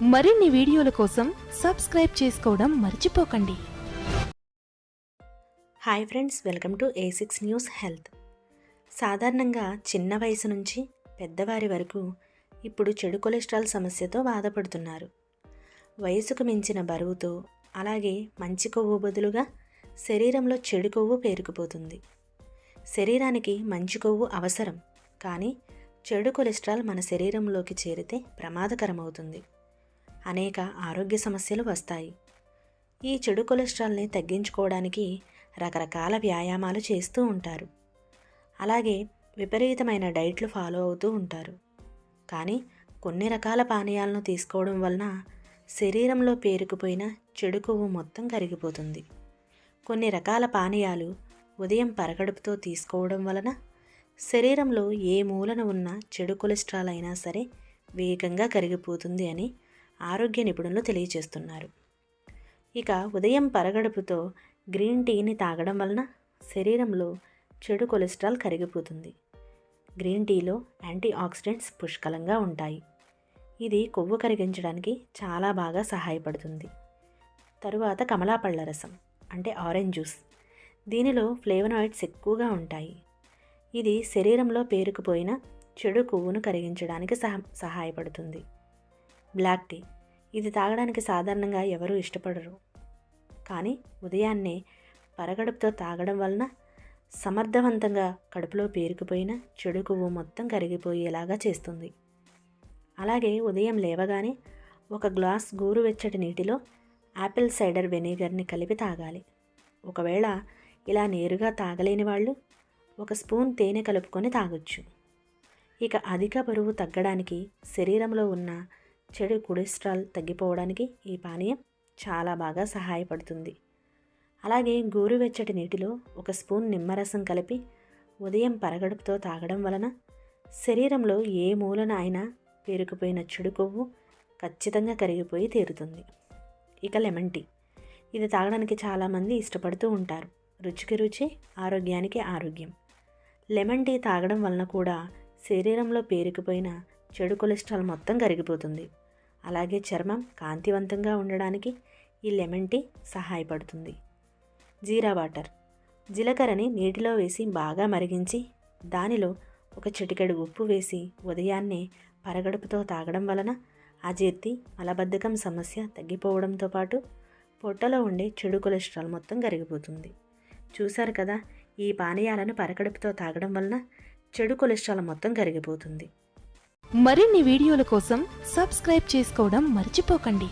మరిన్ని వీడియోల కోసం సబ్స్క్రైబ్ చేసుకోవడం మర్చిపోకండి. Hi friends welcome to A six news health. సాధారణంగా చిన్న వయసు నుంచి పెద్దవారి వరకు ఇప్పుడు చెడు కొలెస్ట్రాల్ సమస్యతో బాధపడుతున్నారు. వయసుకు మించిన బరువుతో అలాగే మంచి కొవ్వు బదులుగా శరీరంలో చెడు కొవ్వు పేరుకుపోతుంది. శరీరానికి మంచి కొవ్వు అవసరం కానీ చెడు కొలెస్ట్రాల్ మన శరీరంలోకి చేరితే ప్రమాదకరమవుతుంది. అనేక ఆరోగ్య సమస్యలు వస్తాయి. ఈ చెడు కొలెస్ట్రాల్ని తగ్గించుకోవడానికి రకరకాల వ్యాయామాలు చేస్తూ ఉంటారు. అలాగే విపరీతమైన డైట్లు ఫాలో అవుతూ ఉంటారు. కానీ కొన్ని రకాల పానీయాలను తీసుకోవడం వలన శరీరంలో పేరుకుపోయిన చెడు కొవ్వు మొత్తం కరిగిపోతుంది. కొన్ని రకాల పానీయాలు ఉదయం పరగడుపుతో తీసుకోవడం వలన శరీరంలో ఏ మూలన ఉన్న చెడు కొలెస్ట్రాల్ అయినా సరే వేగంగా కరిగిపోతుంది అని ఆరోగ్య నిపుణులు తెలియజేస్తున్నారు. ఇక ఉదయం పరగడుపుతో గ్రీన్ టీని తాగడం వలన శరీరంలో చెడు కొలెస్ట్రాల్ కరిగిపోతుంది. గ్రీన్ టీలో యాంటీ ఆక్సిడెంట్స్ పుష్కలంగా ఉంటాయి. ఇది కొవ్వు కరిగించడానికి చాలా బాగా సహాయపడుతుంది. తరువాత కమలాపళ్ళ రసం అంటే ఆరెంజ్ జ్యూస్. దీనిలో ఫ్లేవనాయిడ్స్ ఎక్కువగా ఉంటాయి. ఇది శరీరంలో పేరుకుపోయిన చెడు కొవ్వును కరిగించడానికి సహ సహాయపడుతుంది. Black tea. ఇది తాగడానికి సాధారణంగా ఎవరూ ఇష్టపడరు. కానీ ఉదయాన్నే పరగడుపుతో తాగడం వలన సమర్థవంతంగా కడుపులో పేరుకుపోయిన చెడు కొవ్వు మొత్తం కరిగిపోయేలాగా చేస్తుంది. అలాగే ఉదయం లేవగానే ఒక గ్లాస్ గోరువెచ్చటి నీటిలో యాపిల్ సైడర్ వెనిగర్ని కలిపి తాగాలి. ఒకవేళ ఇలా నేరుగా తాగలేని వాళ్ళు ఒక స్పూన్ తేనె కలుపుకొని తాగొచ్చు. ఇక అధిక బరువు తగ్గడానికి శరీరంలో ఉన్న చెడు కొలెస్ట్రాల్ తగ్గిపోవడానికి ఈ పానీయం చాలా బాగా సహాయపడుతుంది. అలాగే గోరువెచ్చటి నీటిలో ఒక స్పూన్ నిమ్మరసం కలిపి ఉదయం పరగడుపుతో తాగడం వలన శరీరంలో ఏ మూలన అయినా పేరుకుపోయిన చెడు కొవ్వు ఖచ్చితంగా కరిగిపోయి తీరుతుంది. ఇక లెమన్ టీ. ఇది తాగడానికి చాలామంది ఇష్టపడుతూ ఉంటారు. రుచికి రుచి ఆరోగ్యానికి ఆరోగ్యం. లెమన్ టీ తాగడం వలన కూడా శరీరంలో పేరుకుపోయిన చెడు కొలెస్ట్రాల్ మొత్తం కరిగిపోతుంది. అలాగే చర్మం కాంతివంతంగా ఉండడానికి ఈ లెమన్ టీ సహాయపడుతుంది. జీరా వాటర్. జీలకర్రని నీటిలో వేసి బాగా మరిగించి దానిలో ఒక చిటికెడు ఉప్పు వేసి ఉదయాన్నే పరగడుపుతో తాగడం వలన అజీర్తి మలబద్ధకం సమస్య తగ్గిపోవడంతో పాటు పొట్టలో ఉండే చెడు కొలెస్ట్రాల్ మొత్తం కరిగిపోతుంది. చూశారు కదా ఈ పానీయాలను పరగడుపుతో తాగడం వలన చెడు కొలెస్ట్రాల్ మొత్తం కరిగిపోతుంది. మరిన్ని వీడియోల కోసం సబ్స్క్రైబ్ చేసుకోవడం మర్చిపోకండి.